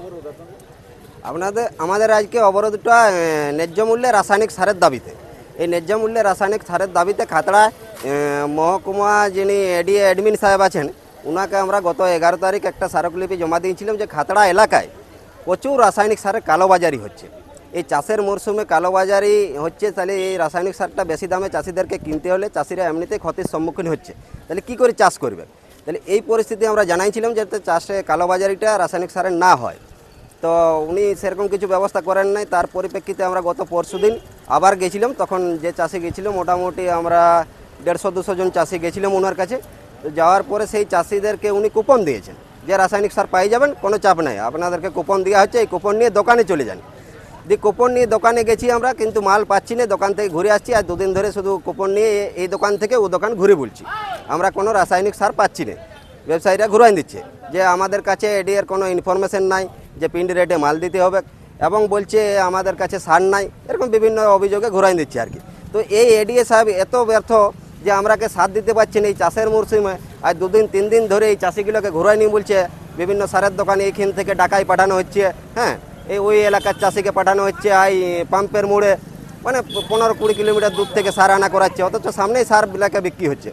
অবরোধ আপনাদের? আমাদের আজকে অবরোধটা ন্যায্য মূল্যে রাসায়নিক সারের দাবিতে। এই ন্যায্য মূল্যে রাসায়নিক সারের দাবিতে খাতড়ায় মহকুমা যিনি এডিএ অ্যাডমিন সাহেব আছেন ওনাকে আমরা গত এগারো তারিখ একটা স্মারকলিপি জমা দিয়েছিলাম যে খাতড়া এলাকায় প্রচুর রাসায়নিক সারের কালোবাজারি হচ্ছে। এই চাষের মরশুমে কালোবাজারি হচ্ছে, তাহলে এই রাসায়নিক সারটা বেশি দামে চাষিদেরকে কিনতে হলে চাষিরা এমনিতেই ক্ষতির সম্মুখীন হচ্ছে। তাহলে কি করে চাষ করবে? তাহলে এই পরিস্থিতি আমরা জানাইছিলাম যাতে চাষে কালোবাজারিটা রাসায়নিক সারের না হয়। তো উনি সেরকম কিছু ব্যবস্থা করেন নাই, তার পরিপ্রেক্ষিতে আমরা গত পরশুদিন আবার গেছিলাম, তখন যে চাষি গেছিল মোটামুটি আমরা দেড়শো দুশো জন চাষি গেছিলাম ওনার কাছে। তো যাওয়ার পরে সেই চাষিদেরকে উনি কুপন দিয়েছেন যে রাসায়নিক সার পাই যাবেন, কোনো চাপ নাই। আপনাদেরকে কুপন দেওয়া হচ্ছে, এই কুপন নিয়ে দোকানে চলে যান। দিয়ে কুপন নিয়ে দোকানে গেছি আমরা, কিন্তু মাল পাচ্ছি না, দোকান থেকে ঘুরে আসছি আর দুদিন ধরে শুধু কুপন নিয়ে এই দোকান থেকে ও দোকান ঘুরে বলছি। আমরা কোনো রাসায়নিক সার পাচ্ছি না। ব্যবসায়ীরা ঘুরাই দিচ্ছে যে আমাদের কাছে এডিএর কোনো ইনফরমেশন নাই, যে পিন্ড রেটে মাল দিতে হবে এবং বলছে আমাদের কাছে সার নাই, এরকম বিভিন্ন অভিযোগে ঘুরাই দিচ্ছে আর কি। তো এই এডিএ সাহেব এত ব্যর্থ যে আমরাকে সার দিতে পারছি না এই চাষের মরশুমে, আর দুদিন, তিন দিন ধরে এই চাষিগুলোকে ঘুরাই নিয়ে বলছে, বিভিন্ন সারের দোকানে এইখান থেকে ডাকাই পাঠানো হচ্ছে হ্যাঁ এই ওই এলাকার চাষিকে পাঠানো হচ্ছে, এই পাম্পের মোড়ে মানে পনেরো কুড়ি কিলোমিটার দূর থেকে সার আনা করাচ্ছে, অথচ সামনেই সারগুলোকে বিক্রি হচ্ছে।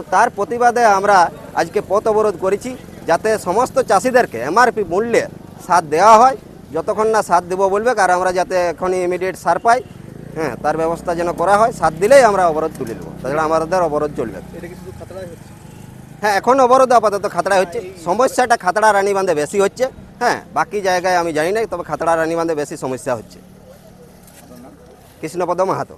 তো তার প্রতিবাদে আমরা আজকে পথ অবরোধ করেছি যাতে সমস্ত চাষিদেরকে এমআরপি মূল্যে সার দেওয়া হয়। যতক্ষণ না সার দেবো বলবে আর আমরা যাতে এখনই ইমিডিয়েট সার পাই হ্যাঁ তার ব্যবস্থা যেন করা হয় সার দিলেই আমরা অবরোধ তুলে নেব তাছাড়া আমাদের অবরোধ চলবে হ্যাঁ এখন অবরোধ আপাতত খাতড়ায় হচ্ছে। সমস্যাটা খাতড়া রানীবান্ধে বেশি হচ্ছে। হ্যাঁ বাকি জায়গায় আমি জানি না তবে খাতড়া রানীবান্ধে বেশি সমস্যা হচ্ছে। কৃষ্ণপদ মাহাতো।